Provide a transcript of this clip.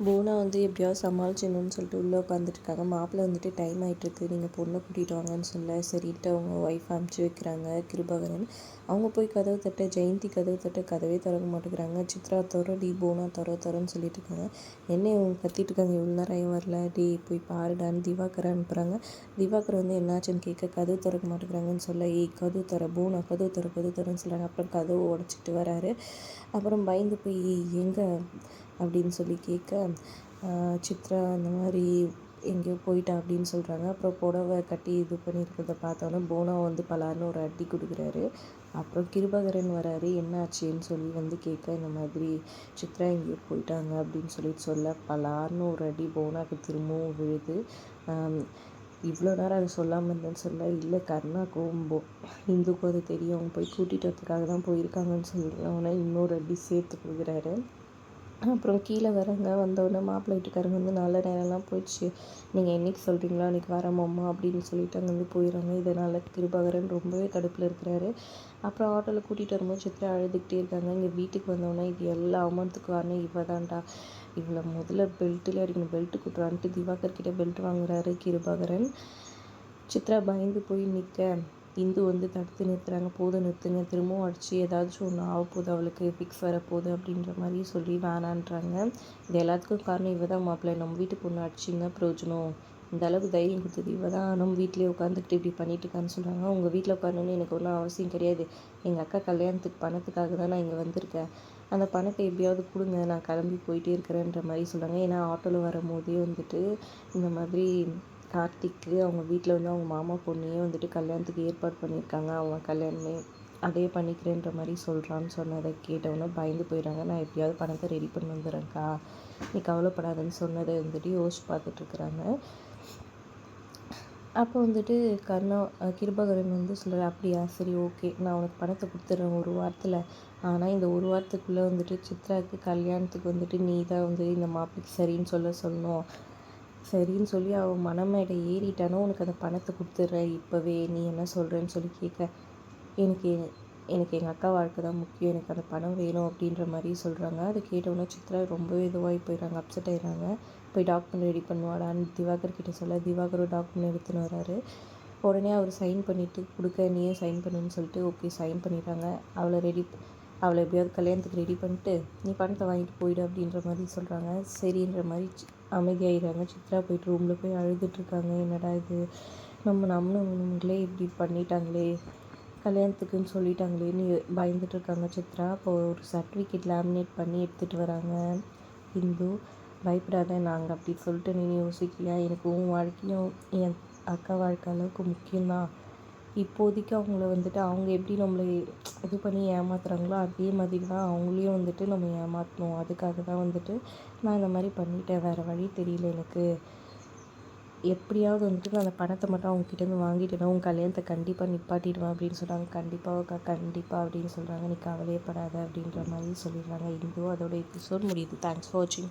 போனா வந்து எப்படியாவது சமாளிச்சிடணும்னு சொல்லிட்டு உள்ளே உட்காந்துட்ருக்காங்க மாப்பிள்ளை வந்துட்டு டைம் ஆகிட்டுருக்கு நீங்கள் பொண்ணை கூட்டிகிட்டு வாங்கன்னு சொல்ல சரின்ட்டு அவங்க ஒய்ஃப் அனுப்பிச்சி வைக்கிறாங்க கிருபாகரன். அவங்க போய் கதவு தட்ட ஜெயந்தி கதவு தட்ட கதவே திறக்க மாட்டேங்கிறாங்க. சித்ரா தர டி போனா தர தரன்னு சொல்லிட்டு இருக்காங்க என்ன இவங்க கத்திட்டு இருக்காங்க. இவ்வளோ நேரம் வரல. டி போய் பாருடான்னு திவாகரை அனுப்புகிறாங்க திவாகர் வந்து என்னாச்சுன்னு கேட்க கதவு திறக்க மாட்டேங்கிறாங்கன்னு சொல்ல ஏய் கதவு தர போனா கதவு தர கதவு தரன்னு சொல்கிறாங்க அப்புறம் கதவு உடச்சிட்டு வராரு. அப்புறம் பயந்து போய் எங்கே? அப்படின்னு சொல்லி கேட்க சித்ரா அந்த மாதிரி எங்கேயோ போயிட்டா அப்படின்னு சொல்கிறாங்க அப்புறம் புடவ கட்டி இது பண்ணியிருக்கிறத பார்த்தோன்னே போனா வந்து பலார்னு ஒரு அடி கொடுக்குறாரு. அப்புறம் கிருபகரன் வராரு. என்ன ஆச்சுன்னு சொல்லி வந்து கேட்க இந்த மாதிரி சித்ரா எங்கேயோ போயிட்டாங்க அப்படின்னு சொல்லிட்டு சொல்ல பலார்னு ஒரு அடி போனாக்கு திரும்பவும் விழுது. இவ்வளோ நேரம் அதை சொல்லாமல் இருந்தேன்னு சொல்ல இல்லை கர்ணாக்கும் போ இந்துக்கும் அது தெரியும். அவங்க போய் கூட்டிகிட்டு வரதுக்காக தான் போயிருக்காங்கன்னு சொல்லி இன்னொரு அடி சேர்த்து கொடுக்குறாரு. அப்புறம் கீழே வரவங்க வந்தோடனே மாப்பிள்ளை வீட்டுக்காரங்க வந்து நல்ல நேரம்லாம் போயிடுச்சு. நீங்கள் என்றைக்கு சொல்கிறீங்களோ அன்றைக்கி வரமாம்மா அப்படின்னு சொல்லிட்டு அங்கேருந்து போயிடுறாங்க. இதனால் கிருபாகரன் ரொம்பவே கடுப்பில் இருக்கிறாரு. அப்புறம் ஆட்டோவில் கூட்டிகிட்டு வரும்போது சித்ரா அழுதுகிட்டே இருக்காங்க. இங்கே வீட்டுக்கு வந்தோடனே இது எல்லா அவமானத்துக்கு காரணம் இவ தான்டா இவ்வளோ முதல்ல பெல்ட்டில் அடிக்கணும். பெல்ட்டு குட்டுறான்ட்டு திவாகர் கிட்டே பெல்ட் வாங்குறாரு கிருபாகரன். சித்ரா பயந்து போய் நிற்க இந்து வந்து தடுத்து நிறுத்துறாங்க போதும் நிறுத்துங்க திரும்பவும் அடித்து ஏதாச்சும் ஒன்று ஆகப்போகுது அவளுக்கு ஃபிக்ஸ் வரப்போகுது அப்படின்ற மாதிரி சொல்லி வேணான்றாங்க. இது எல்லாத்துக்கும் காரணம் இவ தான் மாப்பிள்ளை. நம்ம வீட்டு பொண்ணு அடிச்சிங்க பிரயோஜனம். இந்த அளவுக்கு தைரியம் கொடுத்தது இவ தான். நம்ம வீட்டிலே உட்காந்துக்கிட்டு இப்படி பண்ணிட்டு இருக்கான்னு சொல்கிறாங்க உங்கள் வீட்டில் உட்காரணுன்னு எனக்கு ஒன்றும் அவசியம் கிடையாது. எங்கள் அக்கா கல்யாணத்துக்கு பணத்துக்காக தான் நான் இங்கே வந்திருக்கேன். அந்த பணத்தை எப்படியாவது கொடுங்க நான் கிளம்பி போயிட்டே இருக்கிறேன்ற மாதிரி சொல்கிறாங்க ஏன்னா ஆட்டோவில் வரும்போதே வந்துட்டு இந்த மாதிரி கார்த்திக்கு அவங்க வீட்டில் வந்து அவங்க மாமா பொண்ணையே வந்துட்டு கல்யாணத்துக்கு ஏற்பாடு பண்ணியிருக்காங்க. அவங்க கல்யாணமே அதே பண்ணிக்கிறேன்ற மாதிரி சொல்கிறான்னு சொன்னதை கேட்டவொன்னே பயந்து போயிடுறாங்க. நான் எப்படியாவது பணத்தை ரெடி பண்ணி வந்துடுறேன்க்கா. நீ கவலைப்படாதுன்னு சொன்னதை வந்துட்டு யோசிச்சு பார்த்துட்ருக்குறாங்க அப்போ வந்துட்டு கர்ணா கிருபகரன் வந்து சொல்கிறார் அப்படியா? சரி ஓகே. நான் உனக்கு பணத்தை கொடுத்துட்றேன் ஒரு வாரத்தில். ஆனால் இந்த ஒரு வாரத்துக்குள்ளே வந்துட்டு சித்ராவுக்கு கல்யாணத்துக்கு வந்துட்டு நீ தான் வந்து இந்த மாப்பிளைக்கு சரின்னு சொல்ல சொல்லணும். சரின்னு சொல்லி அவன் மனமேடை ஏறிட்டானோ உனக்கு அந்த பணத்தை கொடுத்துட்றேன் இப்போவே நீ என்ன சொல்கிறேன்னு சொல்லி கேட்க எனக்கு எனக்கு எங்கள் அக்கா வாழ்க்கை தான் முக்கியம். எனக்கு அந்த பணம் வேணும் அப்படின்ற மாதிரி சொல்கிறாங்க அதை கேட்டவுடனே சித்ரா ரொம்பவே இதுவாகி போயிடுறாங்க அப்செட் ஆயிடுறாங்க. போய் டாக்குமெண்ட் ரெடி பண்ணுவாடான்னு திவாகர் கிட்டே சொல்ல திவாகரும் டாக்குமெண்ட் எடுத்துன்னு வராரு. உடனே அவர் சைன் பண்ணிவிட்டு கொடுக்க நீயே சைன் பண்ணுன்னு சொல்லிட்டு ஓகே சைன் பண்ணிடுறாங்க அவளை ரெடி அவளை எப்படியாவது கல்யாணத்துக்கு ரெடி பண்ணிட்டு நீ பணத்தை வாங்கிட்டு போயிடு அப்படின்ற மாதிரி சொல்கிறாங்க சரின்ற மாதிரி அமைதியாகிடுறாங்க சித்ரா போயிட்டு ரூமில் போய் அழுதுட்ருக்காங்க என்னடா இது? நம்ம நம்மளே இப்படி பண்ணிட்டாங்களே. கல்யாணத்துக்குன்னு சொல்லிட்டாங்களேன்னு பயந்துட்டுருக்காங்க சித்ரா. அப்போ ஒரு சர்டிஃபிகேட் லேமினேட் பண்ணி எடுத்துகிட்டு வராங்க. இந்து பயப்படாத. நாங்கள் அப்படி சொல்லிட்டு நீ யோசிக்கலையா எனக்கு உன் வாழ்க்கையும் என் அக்கா வாழ்க்கை அளவுக்கு முக்கியம்தான். இப்போதைக்கு அவங்கள வந்துட்டு அவங்க எப்படி நம்மளை இது பண்ணி ஏமாத்துகிறாங்களோ அதே மாதிரி தான் அவங்களையும் வந்துட்டு நம்ம ஏமாற்றணும் அதுக்காக தான் வந்துட்டு நான் இந்த மாதிரி பண்ணிட்டேன். வேறு வழி தெரியல எனக்கு. எப்படியாவது வந்துட்டு நான் அந்த பணத்தை மட்டும் அவங்கக்கிட்டேருந்து வாங்கிட்டேன்னா உங்கள் கல்யாணத்தை கண்டிப்பாக நிப்பாட்டிடுவேன் அப்படின்னு சொல்கிறாங்க கண்டிப்பாக கண்டிப்பாக அப்படின்னு சொல்கிறாங்க நீ கவலையப்படாத அப்படின்ற மாதிரி சொல்லிடுறாங்க. இந்து அதோட எபிசோட் முடியுது. தேங்க்ஸ் ஃபார் வாட்சிங்